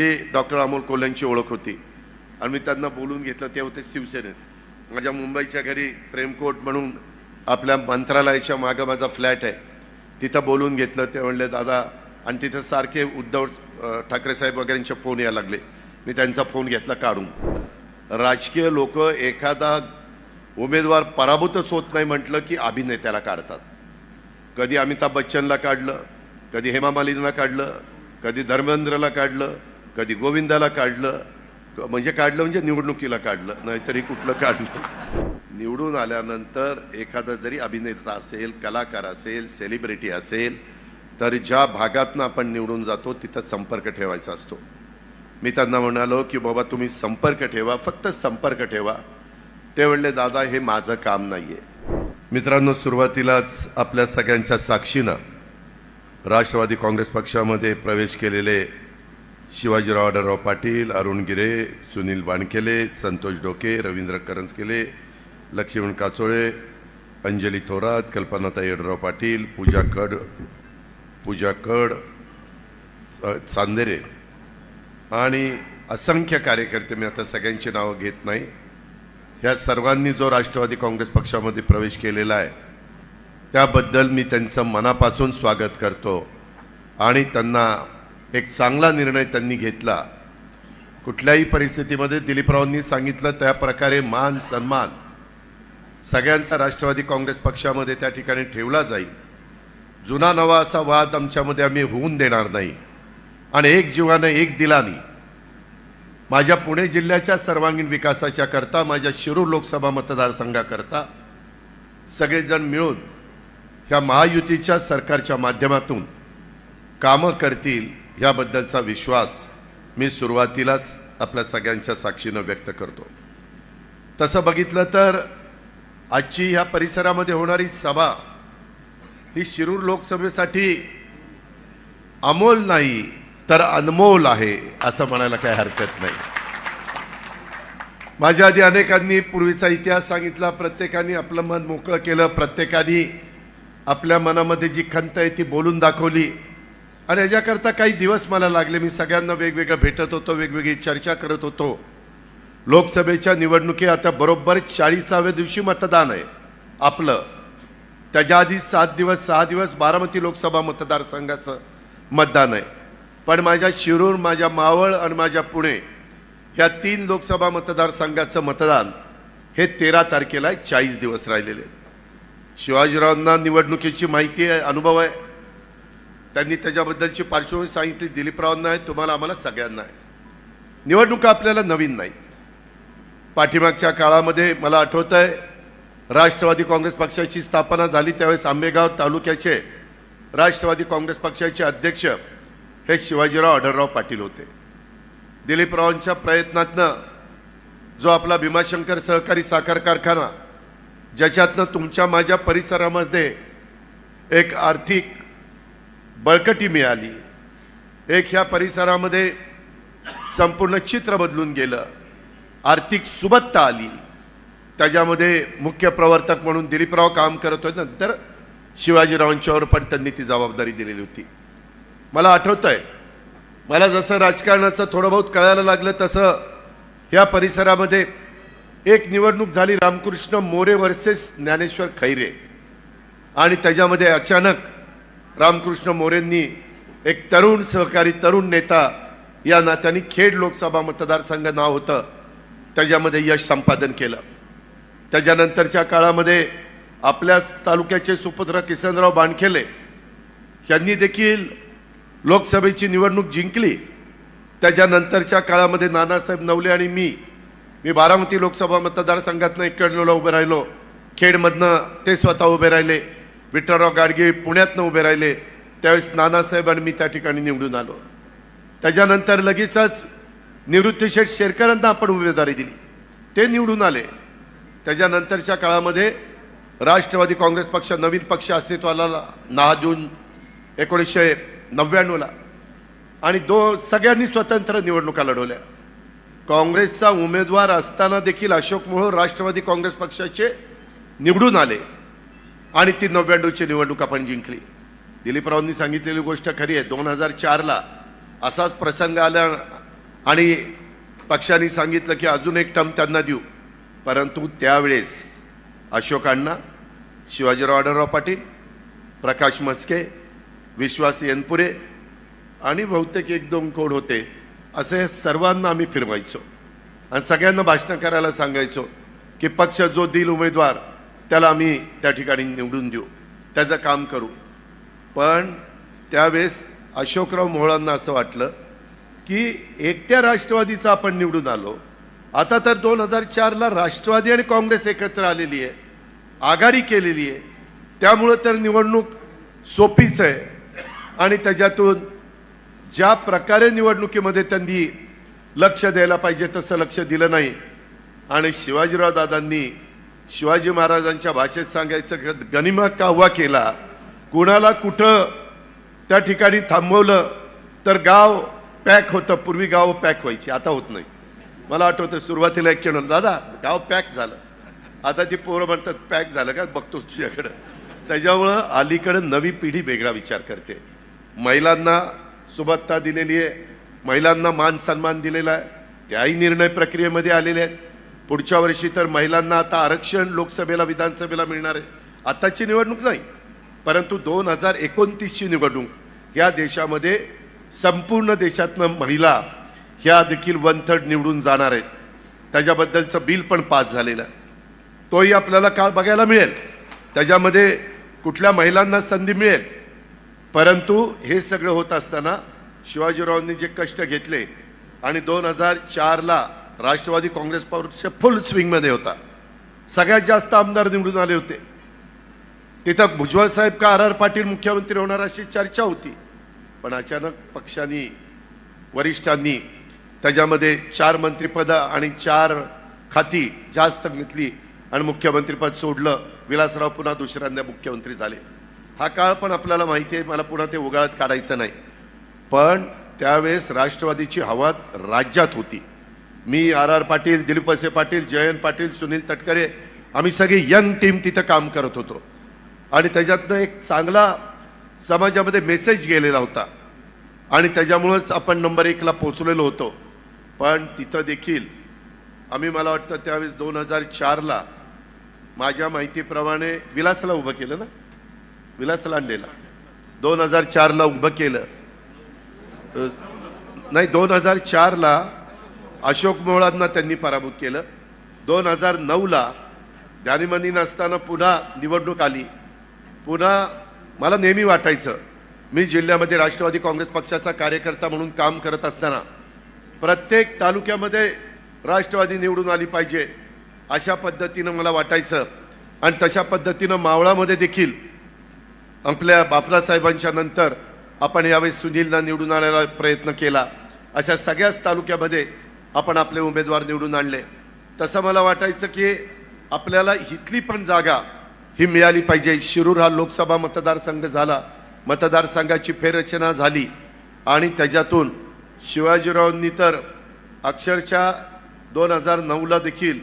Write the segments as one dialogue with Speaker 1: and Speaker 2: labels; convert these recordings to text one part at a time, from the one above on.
Speaker 1: हे डॉक्टर अमोल कोल्ह्यांची ओळख होती. आणि मी त्यांना बोलून घेतलं ते होते शिवसेनेत. माझ्या मुंबईच्या घरी प्रेमकोट म्हणून आपल्या मंत्रालयाच्या मागं माझा फ्लॅट आहे. तिथं बोलून घेतलं ते म्हणले दादा आणि तिथं सारखे उद्धव ठाकरे साहेब वगैरेंचे फोन यायला लागले. मी त्यांचा फोन घेतला काढून. राजकीय लोक एखादा उमेदवार पराभूतच होत नाही म्हटलं की अभिनेत्याला काढतात. कधी अमिताभ बच्चनला काढलं कधी हेमा मालिनीला काढलं कधी धर्मेंद्रला काढलं कधी गोविंदाला काढलं म्हणजे काढलं म्हणजे निवडणुकीला काढलं नाहीतरी कुठलं काढलं. निवडून आल्यानंतर एखादा जरी अभिनेता असेल कलाकार असेल सेलिब्रिटी असेल तर ज्या भागातनं आपण निवडून जातो तिथं संपर्क ठेवायचा असतो. मी त्यांना म्हणालो की बाबा तुम्ही संपर्क ठेवा फक्त संपर्क ठेवा. ते म्हणले दादा हे माझं काम नाही आहे मित्रांनो सुरुवातीलाच आपल्या सगळ्यांच्या साक्षीनं राष्ट्रवादी काँग्रेस पक्षामध्ये प्रवेश केलेले शिवाजीराव आढळराव पाटील अरुण गिरे सुनील वानखेले संतोष डोके रवींद्र करंजकेले लक्ष्मण काचोळे अंजली थोरात कल्पनाताई येडराव पाटील पूजा कड पूजा कड चांदेरे. आणि असंख्य कार्यकर्ते मी आता सगळ्यांची नावं घेत नाही. ह्या सर्वांनी जो राष्ट्रवादी काँग्रेस पक्षामध्ये प्रवेश केलेला आहे त्याबद्दल मी त्यांचं मनापासून स्वागत करतो. आणि त्यांना एक चांगला निर्णय त्यांनी घेतला. कुठल्याही परिस्थितीमध्ये दिलीपरावांनी सांगितलं त्या प्रकारे मान सन्मान सगळ्यांचा राष्ट्रवादी काँग्रेस पक्षामध्ये त्या ठिकाणी ठेवला जाईल. जुना नवा असा वाद आमच्यामध्ये आम्ही होऊन देणार नाही आणि एक जीवानं एक दिलानी. माझ्या पुणे जिल्ह्याच्या सर्वांगीण विकासाच्या करता माझ्या शिरूर लोकसभा मतदारसंघाकरता सगळेजण मिळून ह्या महायुतीच्या सरकारच्या माध्यमातून कामं करतील ह्याबद्दलचा विश्वास मी सुरुवातीलाच आपल्या सगळ्यांच्या साक्षीनं व्यक्त करतो. तसं बघितलं तर आजची ह्या परिसरामध्ये होणारी सभा ही शिरूर लोकसभेसाठी अमोल नाही तर अनमोल आहे असं म्हणायला काही हरकत नाही. माझ्या आधी अनेकांनी पूर्वीचा इतिहास सांगितला प्रत्येकाने आपलं मन मोकळं केलं प्रत्येकाने आपल्या मनामध्ये जी खंत आहे ती बोलून दाखवली. आणि याच्याकरता काही दिवस मला लागले. मी सगळ्यांना वेगवेगळं भेटत होतो वेगवेगळी चर्चा करत होतो. लोकसभेच्या निवडणुकी आता बरोबर चाळीसाव्या दिवशी मतदान आहे. आपलं. त्याच्या आधी सात दिवस सहा दिवस बारामती लोकसभा मतदारसंघाचं मतदान आहे. पण माझ्या शिरूर माझ्या मावळ आणि माझ्या पुणे ह्या तीन लोकसभा मतदारसंघाचं मतदान हे तेरा तारखेला आहे चाळीस दिवस राहिलेले शिवाजीरावांना निवडणुकीची माहिती आहे अनुभव आहे. त्यांनी त्याच्याबद्दलची पार्श्वभूमी सांगितली दिलीपरावांना आहे तुम्हाला आम्हाला सगळ्यांना आहे निवडणुका आपल्याला नवीन नाही पाठीमागच्या काळामध्ये मला आठवत आहे राष्ट्रवादी काँग्रेस पक्षाची स्थापना झाली त्यावेळेस आंबेगाव तालुक्याचे राष्ट्रवादी काँग्रेस पक्षाचे अध्यक्ष हे शिवाजीराव आढळराव पाटील होते. दिलीपरावांच्या प्रयत्नातनं जो आपला भीमाशंकर सहकारी साखर कारखाना ज्याच्यातनं तुमच्या माझ्या परिसरामध्ये एक आर्थिक बळकटी मिळाली. एक ह्या परिसरामध्ये संपूर्ण चित्र बदलून गेलं. आर्थिक सुबत्ता आली. त्याच्यामध्ये मुख्य प्रवर्तक म्हणून दिलीपराव काम करत होते. नंतर शिवाजीरावांच्यावर पण त्यांनी ती जबाबदारी दिलेली होती. मला आठवत आहे मला जसं राजकारणाचं थोडं बहुत कळायला लागलं तसं या परिसरामध्ये एक निवडणूक झाली रामकृष्ण मोरे वर्सेस ज्ञानेश्वर खैरे. आणि त्याच्यामध्ये अचानक रामकृष्ण मोरेंनी एक तरुण सहकारी तरुण नेता या नात्याने खेड लोकसभा मतदारसंघ नाव होतं. त्याच्यामध्ये यश संपादन केलं. त्याच्यानंतरच्या काळामध्ये आपल्याच तालुक्याचे सुपुत्र किसनराव बाणखेले यांनी देखील लोकसभेची निवडणूक जिंकली. त्याच्यानंतरच्या काळामध्ये नानासाहेब नवले आणि मी मी बारामती लोकसभा मतदारसंघातनं इकडनं उभे राहिलो. खेडमधनं ते स्वतः उभे राहिले. विठ्ठलराव गाडगे पुण्यातनं उभे राहिले त्यावेळेस नानासाहेब आणि मी त्या ठिकाणी निवडून आलो. त्याच्यानंतर लगेचच निवृत्ती शेठ शेरकरांना आपण उमेदवारी दिली. ते निवडून आले. त्याच्यानंतरच्या काळामध्ये राष्ट्रवादी काँग्रेस पक्ष नवीन पक्ष अस्तित्वाला दहा जून एकोणीसशे नव्याण्णवला. आणि दो सगळ्यांनी स्वतंत्र निवडणुका लढवल्या. काँग्रेसचा उमेदवार असताना देखील अशोक मोहोळ राष्ट्रवादी काँग्रेस पक्षाचे निवडून आले. आणि ती नव्याण्णवची निवडणूक आपण जिंकली. दिलीपरावांनी सांगितलेली गोष्ट खरी आहे. दोन हजार चारला असाच प्रसंग आला आणि पक्षाने सांगितलं की अजून एक टर्म त्यांना देऊ. परंतु त्यावेळेस अशोक अण्णा शिवाजीराव आढळराव पाटील प्रकाश मस्के विश्वास येनपुरे आणि बहुतेक एक दोन कोड होते असे सर्वांना आम्ही फिरवायचो. आणि सगळ्यांना भाषणं करायला सांगायचो की पक्ष जो देईल उमेदवार त्याला आम्ही त्या ठिकाणी निवडून देऊ. त्याचं काम करू. पण त्यावेळेस अशोकराव मोहळांना असं वाटलं की एकट्या राष्ट्रवादीचा आपण निवडून आलो. आता तर दोन हजार चारला राष्ट्रवादी आणि काँग्रेस एकत्र आलेली आहे आघाडी केलेली आहे. त्यामुळं तर निवडणूक सोपीच आहे. आणि त्याच्यातून ज्या प्रकारे निवडणुकीमध्ये त्यांनी लक्ष द्यायला पाहिजे तसं लक्ष दिलं नाही. आणि शिवाजीराव दादांनी शिवाजी महाराजांच्या भाषेत सांगायचं गनिमा काव्वा केला? कुणाला कुठं त्या ठिकाणी थांबवलं? तर गाव पॅक होतं पूर्वी गाव पॅक व्हायची. आता होत नाही. मला आठवतं सुरुवातीला एक म्हणलं दादा गाव पॅक झालं. आता ती पोरं म्हणतात पॅक झालं का? बघतोस तुझ्याकडं. त्याच्यामुळं अलीकडं नवी पिढी वेगळा विचार करते. महिलांना सुबत्ता दिलेली आहे. महिलांना मान सन्मान दिलेला आहे. त्याही निर्णय प्रक्रियेमध्ये आलेले आहेत. पुढच्या वर्षी तर महिलांना आता आरक्षण लोकसभेला विधानसभेला मिळणार आहे. आताची निवडणूक नाही परंतु दोन हजार एकोणतीसची निवडणूक या देशामध्ये संपूर्ण देशातनं महिला ह्या देखील वन थर्ड निवडून जाणार आहेत. त्याच्याबद्दलचं बिल पण पास झालेलं आहे. तोही आपल्याला काळ बघायला मिळेल. त्याच्यामध्ये कुठल्या महिलांना संधी मिळेल? परंतु हे सगळं होत असताना शिवाजीरावांनी जे कष्ट घेतले आणि दोन हजार चारला राष्ट्रवादी काँग्रेस पक्ष फुल स्विंगमध्ये होता. सगळ्यात जास्त आमदार निवडून आले होते. तिथं भुजबळ साहेब का आर आर पाटील मुख्यमंत्री होणार अशी चर्चा होती. पण अचानक पक्षांनी वरिष्ठांनी त्याच्यामध्ये चार मंत्रिपद आणि चार खाती जास्त घेतली आणि मुख्यमंत्रीपद सोडलं. विलासराव पुन्हा दुसऱ्यांदा मुख्यमंत्री झाले. हा काळ पण आपल्याला माहिती आहे मला पुन्हा ते उगाळत काढायचं नाही. पण त्यावेळेस राष्ट्रवादीची हवा राज्यात होती. मी आर आर पाटील दिलीप वसे पाटील जयंत पाटील सुनील तटकरे आम्ही सगळी यंग टीम तिथं काम करत होतो. आणि त्याच्यातनं एक चांगला समाजामध्ये मेसेज गेलेला होता. आणि त्याच्यामुळंच आपण नंबर एकला पोचलेलो होतो. पण तिथं देखील आम्ही मला वाटतं त्यावेळेस दोन हजार चारला माझ्या माहितीप्रमाणे विलासला उभं केलं ना? विलास लांडेला दोन हजार चारला उभं केलं. नाही दोन हजार चारला अशोक मोहळांना त्यांनी पराभूत केलं. दोन हजार नऊला ध्यानीमनी नसताना पुन्हा निवडणूक आली. पुन्हा मला नेहमी वाटायचं मी जिल्ह्यामध्ये राष्ट्रवादी काँग्रेस पक्षाचा कार्यकर्ता म्हणून काम करत असताना प्रत्येक तालुक्यामध्ये राष्ट्रवादी निवडून आली पाहिजे अशा पद्धतीनं मला वाटायचं. आणि तशा पद्धतीनं मावळामध्ये देखील आपल्या बापरासाहेबांच्या नंतर आपण यावेळेस सुनीलला निवडून आणायला प्रयत्न केला. अशा सगळ्याच तालुक्यामध्ये आपण आपले उमेदवार निवडून आणले. तसं मला वाटायचं की आपल्याला इथली पण जागा ही मिळाली पाहिजे. शिरूर हा लोकसभा मतदारसंघ झाला. मतदारसंघाची फेररचना झाली. आणि त्याच्यातून शिवाजीरावांनी तर अक्षरशः दोन हजार नऊला देखील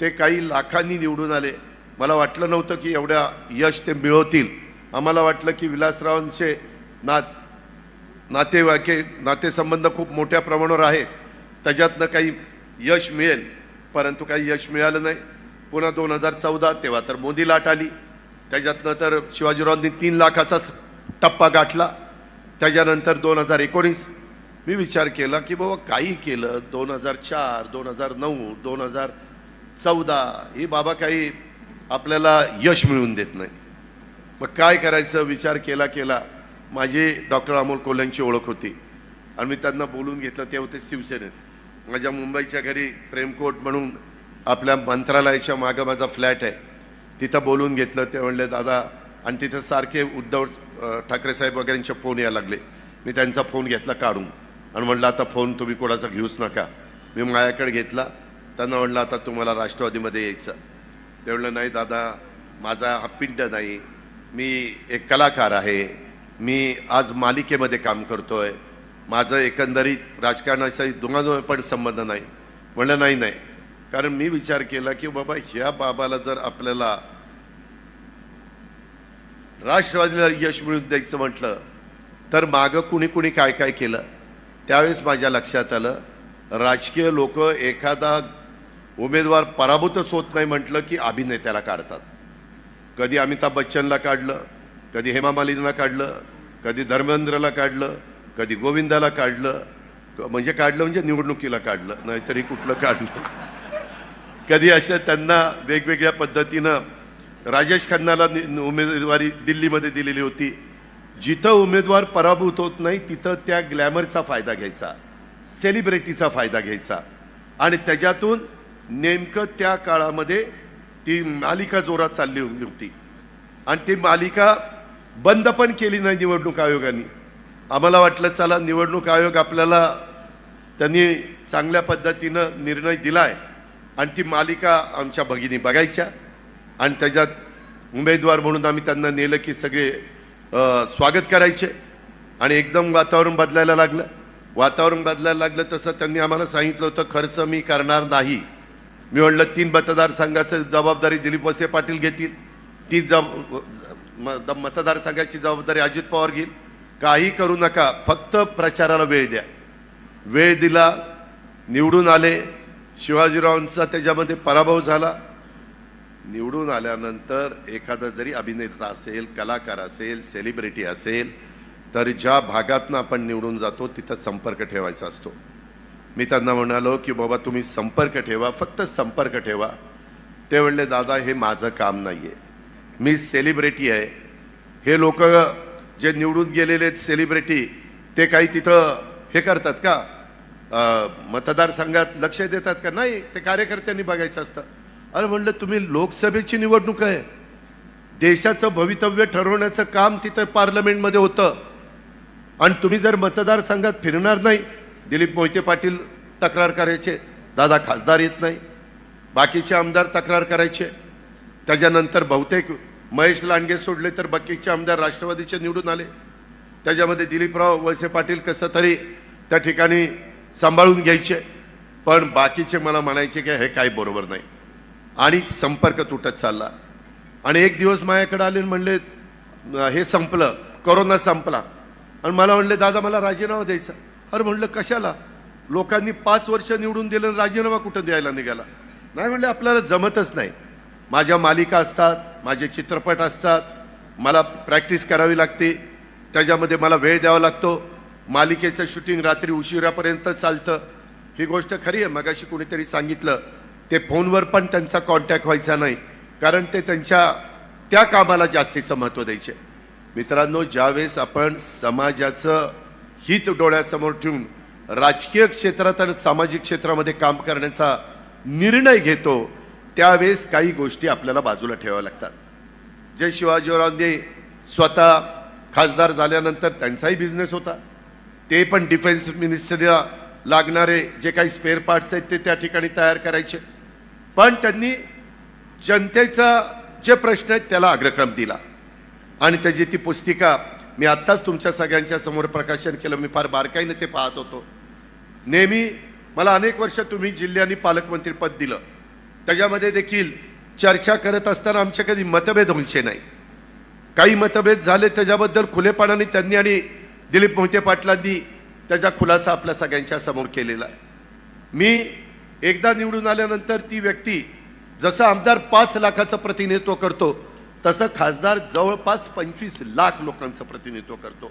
Speaker 1: ते काही लाखांनी निवडून आले. मला वाटलं नव्हतं की एवढ्या यश ते मिळवतील. आम्हाला वाटलं की विलासरावांचे नात नातेवाईके नातेसंबंध खूप मोठ्या प्रमाणावर आहेत. त्याच्यातनं काही यश मिळेल. परंतु काही यश मिळालं नाही. पुन्हा दोन हजार चौदा तेव्हा तर मोदी लाट आली. त्याच्यातनं तर शिवाजीरावांनी तीन लाखाचाच टप्पा गाठला. त्याच्यानंतर दोन हजार एकोणीस मी विचार केला की बाबा काही केलं. दोन हजार चार दोन हजार नऊ दोन हजार चौदा ही बाबा काही आपल्याला यश मिळवून देत नाही. मग काय करायचं? विचार केला केला. माझी डॉक्टर अमोल कोल्यांची ओळख होती. आणि मी त्यांना बोलून घेतलं. ते होते शिवसेनेत. माझ्या मुंबईच्या घरी प्रेमकोट म्हणून आपल्या मंत्रालयाच्या मागं माझा फ्लॅट आहे. तिथं बोलून घेतलं ते म्हणले दादा आणि तिथं सारखे उद्धव ठाकरे साहेब वगैरेंचे फोन यायला लागले. मी त्यांचा फोन घेतला काढून. आणि म्हणलं आता फोन तुम्ही कोणाचा घेऊच नका. मी माझ्याकडे घेतला. त्यांना म्हणलं आता तुम्हाला राष्ट्रवादीमध्ये यायचं. ते म्हणलं नाही दादा माझा अपिंड नाही. मी एक कलाकार आहे. मी आज मालिकेमध्ये काम करतो आहे माझं एकंदरीत राजकारणाशी दुगादुगा पण संबंध नाही म्हणलं नाही नाही. कारण मी विचार केला की बाबा ह्या बाबाला जर आपल्याला राष्ट्रवादीला यश मिळून द्यायचं म्हटलं तर मागं कुणी कुणी काय काय केलं? त्यावेळेस माझ्या लक्षात आलं राजकीय लोक एखादा उमेदवार पराभूतच होत नाही म्हटलं की अभिनेत्याला काढतात. कधी अमिताभ बच्चनला काढलं कधी हेमा मालिनीला काढलं कधी धर्मेंद्रला काढलं कधी गोविंदाला काढलं म्हणजे काढलं म्हणजे निवडणुकीला काढलं नाहीतरी कुठलं काढलं. कधी अशा त्यांना वेगवेगळ्या पद्धतीनं राजेश खन्नाला उमेदवारी दिल्लीमध्ये दिलेली होती. जिथं उमेदवार पराभूत होत नाही तिथं त्या ग्लॅमरचा फायदा घ्यायचा सेलिब्रिटीचा फायदा घ्यायचा. आणि त्याच्यातून नेमकं त्या काळामध्ये ती मालिका जोरात चालली होती. आणि ती मालिका बंद पण केली नाही निवडणूक आयोगाने. आम्हाला वाटलं चला निवडणूक आयोग आपल्याला त्यांनी चांगल्या पद्धतीनं निर्णय दिलाय. आणि ती मालिका आमच्या भगिनी बघायच्या. आणि त्याच्यात उमेदवार म्हणून आम्ही त्यांना नेलं की सगळे स्वागत करायचे. आणि एकदम वातावरण बदलायला लागलं. वातावरण बदलायला लागलं तसं त्यांनी आम्हाला सांगितलं होतं खर्च मी करणार नाही. मी म्हणलं तीन मतदारसंघाचं जबाबदारी दिलीप वसे पाटील घेतील. ती जब म- द- मतदारसंघाची जबाबदारी अजित पवार घेईल. काही करू नका. फक्त प्रचाराला वेळ द्या. वेळ दिला निवडून आले. शिवाजीरावांचा त्याच्यामध्ये पराभव झाला. निवडून आल्यानंतर एखादा जरी अभिनेता असेल कलाकार असेल सेलिब्रिटी असेल तर ज्या भागातनं आपण निवडून जातो तिथं संपर्क ठेवायचा असतो. मी त्यांना म्हणालो की बाबा तुम्ही संपर्क ठेवा. फक्त संपर्क ठेवा. ते म्हणले दादा हे माझं काम नाही आहे मी सेलिब्रिटी आहे. हे लोक जे निवडून गेलेले आहेत सेलिब्रिटी ते काही तिथं हे करतात का? मतदारसंघात लक्ष देतात का? नाही ते कार्यकर्त्यांनी बघायचं असतं. अरे म्हणलं तुम्ही लोकसभेची निवडणूक आहे. देशाचं भवितव्य ठरवण्याचं काम तिथं पार्लमेंटमध्ये होतं. आणि तुम्ही जर मतदारसंघात फिरणार नाही दिलीप मोहिते पाटील तक्रार करायचे दादा खासदार येत नाही बाकीचे आमदार तक्रार करायचे त्याच्यानंतर बहुतेक महेश लांडगे सोडले तर बाकीचे आमदार राष्ट्रवादीचे निवडून आले. त्याच्यामध्ये दिलीपराव वळसे पाटील कसं तरी त्या ठिकाणी सांभाळून घ्यायचे. पण बाकीचे मला म्हणायचे की हे काही बरोबर नाही. आणि संपर्क तुटत चालला. आणि एक दिवस माझ्याकडे आले आणि म्हणले हे संपलं करोना संपला. आणि मला म्हणले दादा मला राजीनामा द्यायचा. अरे म्हणलं कशाला? लोकांनी पाच वर्ष निवडून दिलं राजीनामा कुठं द्यायला निघाला? नाही म्हणले आपल्याला जमतच नाही. माझ्या मालिका असतात माझे चित्रपट असतात मला प्रॅक्टिस करावी लागते त्याच्यामध्ये मला वेळ द्यावा लागतो मालिकेचं शूटिंग रात्री उशिरापर्यंत चालतं. ही गोष्ट खरी आहे मगाशी कुणीतरी सांगितलं ते फोनवर पण त्यांचा कॉन्टॅक्ट व्हायचा नाही कारण ते त्यांच्या त्या कामाला जास्तीचं महत्त्व द्यायचे. मित्रांनो ज्यावेळेस आपण समाजाचं हित डोळ्यासमोर ठेवून राजकीय क्षेत्रात आणि सामाजिक क्षेत्रामध्ये काम करण्याचा निर्णय घेतो त्यावेळेस काही गोष्टी आपल्याला बाजूला ठेवाव्या लागतात. जे शिवाजीरावांनी स्वतः खासदार झाल्यानंतर त्यांचाही बिझनेस होता. ते पण डिफेन्स मिनिस्टरीला लागणारे जे काही स्पेअर पार्ट्स आहेत ते त्या ठिकाणी तयार करायचे. पण त्यांनी जनतेचा जे प्रश्न आहेत त्याला अग्रक्रम दिला. आणि त्याची ती पुस्तिका मी आत्ताच तुमच्या सगळ्यांच्या समोर प्रकाशन केलं. मी फार बारकाईनं ते पाहत होतो. नेहमी मला अनेक वर्ष तुम्ही जिल्ह्याने पालकमंत्रीपद दिलं. त्याच्यामध्ये देखील चर्चा करत असताना आमच्या कधी मतभेद व्हायचे नाही. काही मतभेद झाले त्याच्याबद्दल खुलेपणाने त्यांनी आणि दिलीप मोहिते पाटलांनी त्याचा खुलासा आपल्या सगळ्यांच्या समोर केलेला मी एकदा निवडून आल्यानंतर ती व्यक्ती जसं आमदार पाच लाखाचं प्रतिनिधित्व करतो तसं खासदार जवळपास पंचवीस लाख लोकांचं प्रतिनिधित्व करतो.